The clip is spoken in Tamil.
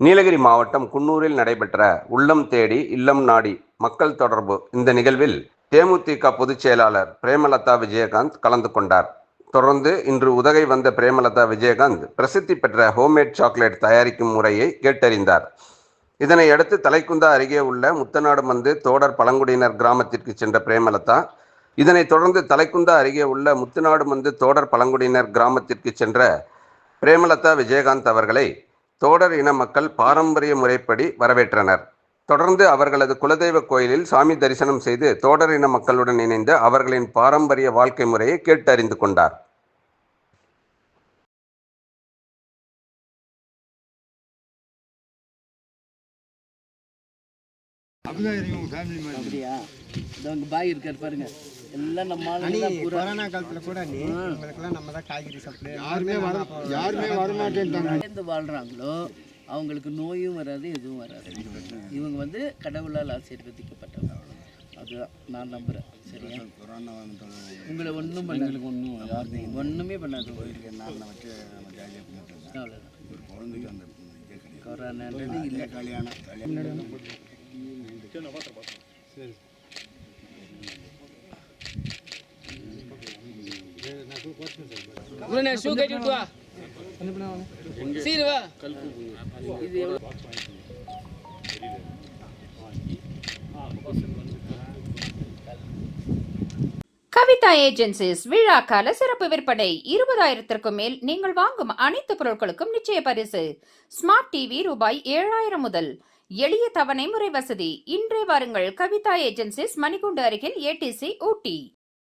நீலகிரி மாவட்டம் குன்னூரில் நடைபெற்ற உள்ளம் தேடி இல்லம் நாடி மக்கள் தொடர்பு இந்த நிகழ்வில் தேமுதிக பொதுச் செயலாளர் பிரேமலதா விஜயகாந்த் கலந்து கொண்டார். தொடர்ந்து இன்று உதகை வந்த பிரேமலதா விஜயகாந்த் பிரசித்தி பெற்ற ஹோம்மேட் சாக்லேட் தயாரிக்கும் முறையை கேட்டறிந்தார். இதனை அடுத்து தலைக்குந்தா அருகே உள்ள முத்தநாடு மந்து தோடர் பழங்குடியினர் கிராமத்திற்கு சென்ற பிரேமலதா இதனைத் தொடர்ந்து தலைக்குந்தா அருகே உள்ள முத்துநாடு மந்து தோடர் பழங்குடியினர் கிராமத்திற்கு சென்ற பிரேமலதா விஜயகாந்த் அவர்களை தோடர் இன மக்கள் பாரம்பரிய முறைப்படி வரவேற்றனர். தொடர்ந்து அவர்களது குலதெய்வ கோயிலில் சாமி தரிசனம் செய்து தோடர் இன மக்களுடன் இணைந்து அவர்களின் பாரம்பரிய வாழ்க்கை முறையை கேட்டறிந்து கொண்டார். அப்படியா? பாய் இருக்கார் பாருங்க. எல்லாம் நம்ம கொரோனா காலத்துல கூட நீ நம்ம தான் காய்கறி சப்ளை யாருமே வர யாருமே வரமாட்டேன்ட்டாங்க. வாழ்றாங்களோ அவங்களுக்கு நோயும் வராது எதுவும் வராது. இவங்க வந்து கடவுளால் ஆசீர்வதிக்கப்பட்டவங்க. அதுதான் நான் நம்புகிறேன் சரியா? கொரோனா உங்களை ஒன்றும் பண்ணாது ஒன்றும் ஒன்றுமே பண்ணாது. நான் வச்சு நம்ம ஜாலியாக பண்ணிட்டு அவ்வளோதான் ஒரு குழந்தைக்கு அந்த இதே கிடையாது. கொரோனான்றது இல்லை. கல்யாணம் கல்யாணம் ஷூ கட்டிட்டு வா. சீர் வா. இது கவிதா ஏஜென்சிஸ் விழாக்கால சிறப்பு விற்பனை. இருபதாயிரத்திற்கும் மேல் நீங்கள் வாங்கும் அனைத்து பொருட்களுக்கும் நிச்சய பரிசு. ஸ்மார்ட் டிவி ரூபாய் ஏழாயிரம் முதல். எளிய தவணை முறை வசதி. இன்றே வாருங்கள் கவிதா ஏஜென்சிஸ் மணிகுண்டு அருகில் ஏடிசி ஊட்டி.